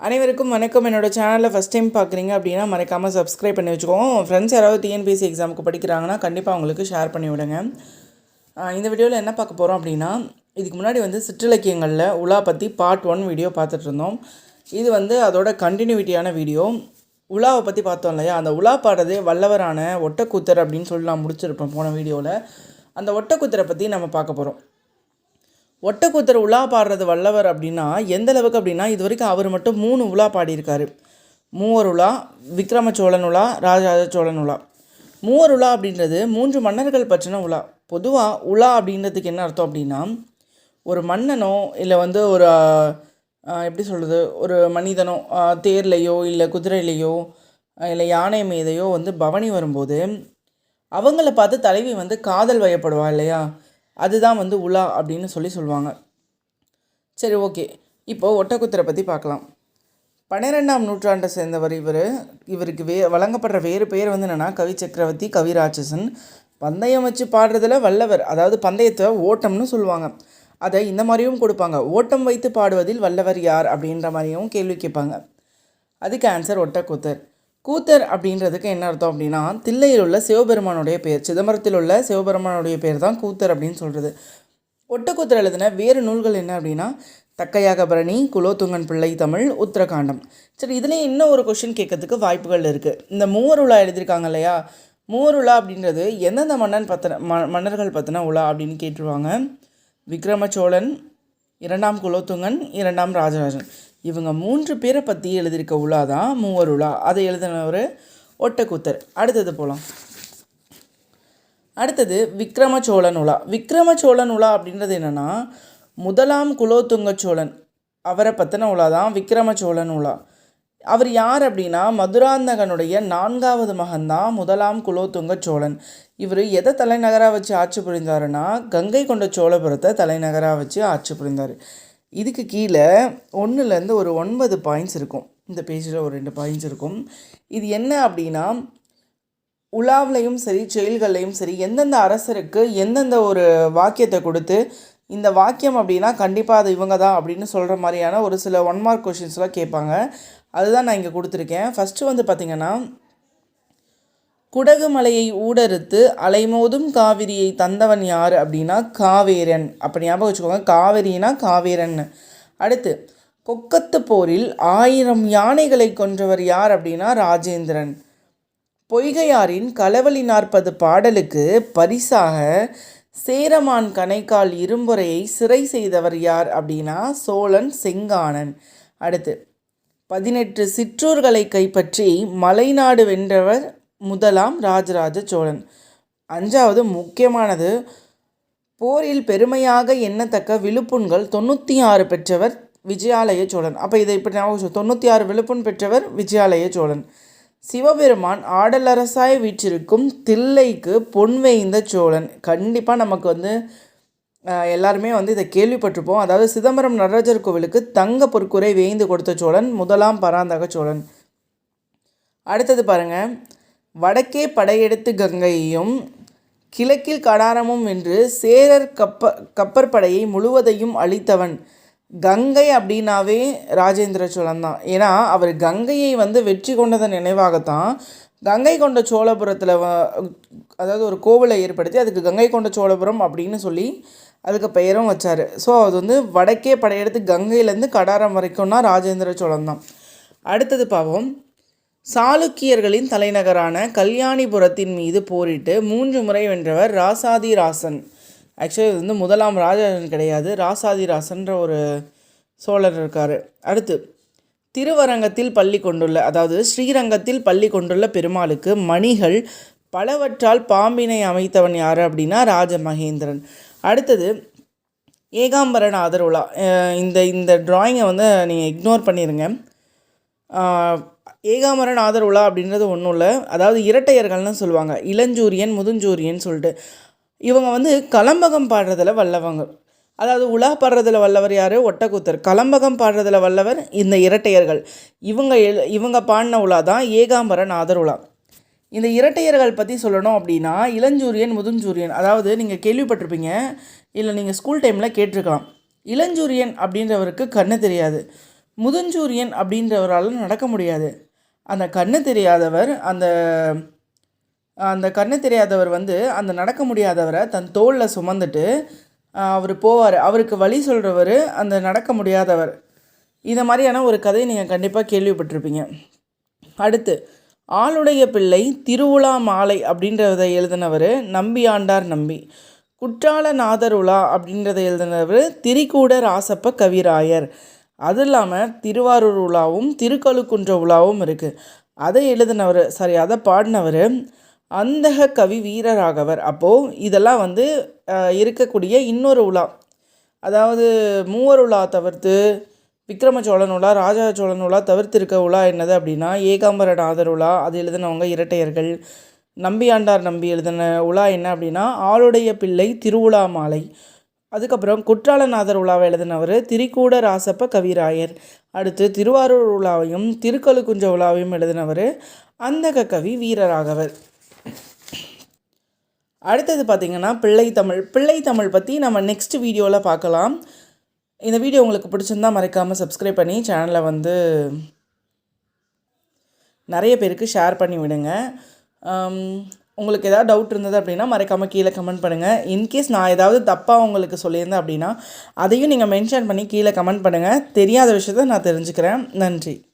அனைவருக்கும் வணக்கம். என்னோட சேனலில் ஃபஸ்ட் டைம் பார்க்குறீங்க அப்படின்னா மறக்காமல் சப்ஸ்கிரைப் பண்ணி வச்சுக்கோங்க. ஃப்ரெண்ட்ஸ் யாராவது டிஎன்பிஎஸ்சி எக்ஸாமுக்கு படிக்கிறாங்கன்னா கண்டிப்பாக அவங்களுக்கு ஷேர் பண்ணி விடுங்க. இந்த வீடியோவில் என்ன பார்க்க போகிறோம் அப்படின்னா இதுக்கு முன்னாடி வந்து சிற்றிலக்கியங்களில் உலா பற்றி பார்ட் ஒன் வீடியோ பார்த்துட்டு இருந்தோம் இது வந்து அதோட கண்டினியூட்டியான வீடியோ உலாவை பற்றி பார்த்தோம் இல்லையா? அந்த உலா பாடுறதே வல்லவரான ஒட்டக்கூத்தர் அப்படின்னு சொல்லி நான் முடிச்சிருப்பேன் போன வீடியோவில் அந்த ஒட்டக்கூத்தரை பற்றி நம்ம பார்க்க போகிறோம் ஒட்டக்கூத்தர் உலா பாடுறது வல்லவர் அப்படின்னா எந்த அளவுக்கு அப்படின்னா இது வரைக்கும் அவர் மட்டும் மூணு உலா பாடியிருக்காரு. மூவர் உலா விக்ரம சோழன் உலா ராஜராஜ சோழன் உலா. மூவர் உலா அப்படின்றது மூன்று மன்னர்கள் பற்றின உலா. பொதுவாக உலா அப்படின்றதுக்கு என்ன அர்த்தம் அப்படின்னா ஒரு மன்னனோ இல்லை வந்து ஒரு எப்படி சொல்கிறது ஒரு மனிதனோ தேர்லையோ இல்லை குதிரையிலையோ இல்லை யானை மீதையோ வந்து பவனி வரும்போது அவங்கள பார்த்து தலைவி வந்து காதல் வயப்படுவா இல்லையா? அதுதான் வந்து உலா அப்படின்னு சொல்லி சொல்லுவாங்க. சரி ஓகே. இப்போ ஒட்டக்குத்தரை பற்றி பார்க்கலாம். பன்னிரெண்டாம் நூற்றாண்டை சேர்ந்தவர் இவர். இவருக்கு வே வழங்கப்படுற வேறு பெயர் வந்து என்னென்னா கவி சக்கரவர்த்தி கவி ராட்சசன். பந்தயம் வச்சு பாடுறதுல வல்லவர் அதாவது பந்தயத்தை ஓட்டம்னு சொல்லுவாங்க. அதை இந்த மாதிரியும் கொடுப்பாங்க. ஓட்டம் வைத்து பாடுவதில் வல்லவர் யார் அப்படின்ற மாதிரியும் கேள்வி கேட்பாங்க. அதுக்கு ஆன்சர் ஒட்டக்கூத்தர். கூத்தர் அப்படின்றதுக்கு என்ன அர்த்தம் அப்படின்னா தில்லையில் உள்ள சிவபெருமானுடைய பெயர் சிதம்பரத்தில் உள்ள சிவபெருமானுடைய பேர் தான் கூத்தர் அப்படின்னு சொல்கிறது ஒட்டக்கூத்தர் எழுதின வேறு நூல்கள் என்ன அப்படின்னா தக்கையாகபரணி குலோத்துங்கன் பிள்ளை தமிழ் உத்தரகாண்டம். சரி இதுலேயே இன்னும் ஒரு கொஷின் கேட்கறதுக்கு வாய்ப்புகள் இருக்குது இந்த மூவருலா எழுதியிருக்காங்க இல்லையா? மூவருலா அப்படின்றது எந்தெந்த மன்னன் பத்தின ம மன்னர்கள் பற்றின உலா அப்படின்னு கேட்டுருவாங்க. விக்ரம சோழன் இரண்டாம் குலோத்துங்கன் இரண்டாம் ராஜராஜன். இவங்க மூன்று பேரை பற்றி எழுதியிருக்க உலா தான் மூவர் உலா அதை எழுதினவர் ஒட்டக்கூத்தர். அடுத்தது போகலாம் அடுத்தது விக்ரம சோழன் உலா. விக்ரம சோழன் உலா அப்படின்றது என்னென்னா முதலாம் குலோத்துங்க சோழன் அவரை பற்றின உலா தான் விக்ரம சோழன் உலா. அவர் யார் அப்படின்னா மதுராந்தகனுடைய நான்காவது மகன்தான் முதலாம் குலோத்துங்க சோழன் இவர் எதை தலைநகராக வச்சு ஆட்சி புரிந்தாருன்னா கங்கை கொண்ட சோழபுரத்தை தலைநகராக வச்சு ஆட்சி புரிந்தார். இதுக்கு கீழே ஒன்றுலேருந்து ஒரு ஒன்பது பாயிண்ட்ஸ் இருக்கும். இந்த பேஜில் ஒரு ரெண்டு பாயிண்ட்ஸ் இருக்கும். இது என்ன அப்படின்னா உலாவிலையும் சரி செயல்கள்லையும் சரி எந்தெந்த அரசருக்கு எந்தெந்த ஒரு வாக்கியத்தை கொடுத்து இந்த வாக்கியம் அப்படின்னா கண்டிப்பாக அது இவங்க தான் அப்படின்னு சொல்கிற மாதிரியான ஒரு சில ஒன் மார்க் கொஷின்ஸ்லாம் கேட்பாங்க. அதுதான் நான் இங்கே கொடுத்துருக்கேன். ஃபஸ்ட்டு வந்து பார்த்திங்கன்னா குடகு மலையை ஊடறுத்து அலைமோதும் காவிரியை தந்தவன் யார் அப்படின்னா காவேரன். அப்படி ஞாபகம் வச்சுக்கோங்க காவேரினா காவேரன். அடுத்து கொக்கத்து போரில் ஆயிரம் யானைகளை கொன்றவர் யார் அப்படின்னா ராஜேந்திரன். பொய்கையாரின் களவழி நாற்பது பாடலுக்கு பரிசாக சேரமான் கணைக்கால் இரும்புறையை சிறை செய்தவர் யார் அப்படின்னா சோழன் செங்கானன் அடுத்து பதினெட்டு சிற்றூர்களை கைப்பற்றி மலைநாடு வென்றவர் முதலாம் ராஜராஜ சோழன். அஞ்சாவது முக்கியமானது போரில் பெருமையாக எண்ணத்தக்க விழுப்புண்கள் தொண்ணூற்றி ஆறு பெற்றவர் விஜயாலய சோழன். அப்போ இதை இப்படி ஞாபகம் தொண்ணூற்றி ஆறு விழுப்புண் பெற்றவர் விஜயாலய சோழன். சிவபெருமான் ஆடலரசாய் வீற்றிருக்கும் தில்லைக்கு பொன் வேய்ந்த சோழன். கண்டிப்பாக நமக்கு வந்து எல்லாருமே வந்து இதை கேள்விப்பட்டிருப்போம். அதாவது சிதம்பரம் நடராஜர் கோவிலுக்கு தங்க பொற்குறை வேய்ந்து கொடுத்த சோழன் முதலாம் பராந்தக சோழன். அடுத்தது பாருங்கள் வடக்கே படையெடுத்து கங்கையையும் கிழக்கில் கடாரமும் வென்று சேரர் கப்ப கப்பற்படையை முழுவதையும் அழித்தவன் கங்கை அப்படின்னாவே ராஜேந்திர சோழன் தான். ஏன்னா அவர் கங்கையை வந்து வெற்றி கொண்டதன் நினைவாகத்தான் கங்கை கொண்ட சோழபுரத்தில் அதாவது ஒரு கோவிலை ஏற்படுத்தி அதுக்கு கங்கை கொண்ட சோழபுரம் அப்படின்னு சொல்லி அதுக்கு பெயரும் வச்சார். ஸோ அது வந்து வடக்கே படையெடுத்து கங்கையிலேருந்து கடாரம் வரைக்கும்னா ராஜேந்திர சோழன் தான். அடுத்தது பாவம். சாளுக்கியர்களின் தலைநகரான கல்யாணிபுரத்தின் மீது போரிட்டு மூன்று முறை வென்றவர் ராசாதி ராசன் ஆக்சுவலி இது வந்து முதலாம் ராஜராஜன் கிடையாது. ராசாதி ராசன்ற ஒரு சோழர் இருக்கார். அடுத்து திருவரங்கத்தில் பள்ளி கொண்டுள்ள அதாவது ஸ்ரீரங்கத்தில் பள்ளி கொண்டுள்ள பெருமாளுக்கு மணிகள் பலவற்றால் பாம்பினை அமைத்தவன் யார் அப்படின்னா ராஜமகேந்திரன். அடுத்தது ஏகாம்பரநாதர் உலா இந்த இந்த ட்ராயிங்கை வந்து நீங்கள் இக்னோர் பண்ணிடுங்க ஏகாமரன் ஆதர் உலா அப்படின்றது ஒன்றும் இல்லை. அதாவது இரட்டையர்கள்னு சொல்லுவாங்க. இளஞ்சூரியன் முதுஞ்சூரியன் சொல்லிட்டு. இவங்க வந்து கலம்பகம் பாடுறதில் வல்லவங்க. அதாவது உலா பாடுறதில் வல்லவர் யார்? ஒட்டக்கூத்தர். கலம்பகம் பாடுறதில் வல்லவர் இந்த இரட்டையர்கள். இவங்க இவங்க பாடின உலா தான் ஏகாம்பரன் ஆதர் உலா இந்த இரட்டையர்கள் பற்றி சொல்லணும் அப்படின்னா இளஞ்சூரியன் முதுஞ்சூரியன் அதாவது நீங்கள் கேள்விப்பட்டிருப்பீங்க. இல்லை நீங்கள் ஸ்கூல் டைமில் கேட்டிருக்கலாம். இளஞ்சூரியன் அப்படின்றவருக்கு கண்ணு தெரியாது. முதஞ்சூரியன் அப்படின்றவரால் நடக்க முடியாது. அந்த கண்ணு தெரியாதவர் அந்த அந்த கண்ணு தெரியாதவர் வந்து அந்த நடக்க முடியாதவரை தன் தோளில் சுமந்துட்டு அவர் போவார். அவருக்கு வழி சொல்கிறவர் அந்த நடக்க முடியாதவர். இதை மாதிரியான ஒரு கதையை நீங்கள் கண்டிப்பாக கேள்விப்பட்டிருப்பீங்க. அடுத்து ஆளுடைய பிள்ளை திருவுலா மாலை அப்படின்றத எழுதினவர் நம்பியாண்டார் நம்பி. குற்றால நாதர் உலா அப்படின்றத எழுதினவர் திரிகூட ராசப்ப கவிராயர். அது இல்லாமல் திருவாரூர் உலாவும் திருக்கழுக்குன்ற உலாவும் இருக்குது அதை எழுதினவர் சாரி அதை பாடினவர் அந்தக கவி வீரராகவர். அப்போது இதெல்லாம் வந்து இருக்கக்கூடிய இன்னொரு உலா. அதாவது மூவர் உலா தவிர்த்து விக்ரம சோழன் உலா ராஜா சோழன் உலா தவிர்த்து இருக்க உலா என்னது அப்படின்னா ஏகாம்பரநாதர் உலா. அது எழுதினவங்க இரட்டையர்கள். நம்பியாண்டார் நம்பி எழுதின உலா என்ன அப்படின்னா ஆளுடைய பிள்ளை திருவுலா மாலை. அதுக்கப்புறம் குற்றாலநாதர் உலாவை எழுதினவர் திரிகூட ராசப்ப கவிராயர். அடுத்து திருவாரூர் உலாவையும் திருக்கழுக்குஞ்ச உலாவையும் எழுதினவர் அந்தக கவி வீரராகவர். அடுத்தது பார்த்திங்கன்னா பிள்ளை தமிழ். பிள்ளை தமிழ் பற்றி நம்ம நெக்ஸ்ட் வீடியோவில் பார்க்கலாம் இந்த வீடியோ உங்களுக்கு பிடிச்சிருந்தா மறக்காமல் சப்ஸ்கிரைப் பண்ணி சேனலை வந்து நிறைய பேருக்கு ஷேர் பண்ணி விடுங்க. உங்களுக்கு ஏதாவது டவுட் இருந்தது அப்படின்னா மறக்காமல் கீழே கமெண்ட் பண்ணுங்கள் இன்கேஸ் நான் ஏதாவது தப்பாக உங்களுக்கு சொல்லியிருந்தேன் அப்படின்னா அதையும் நீங்கள் மென்ஷன் பண்ணி கீழே கமெண்ட் பண்ணுங்கள் தெரியாத விஷயத்த நான் தெரிஞ்சுக்கிறேன். நன்றி.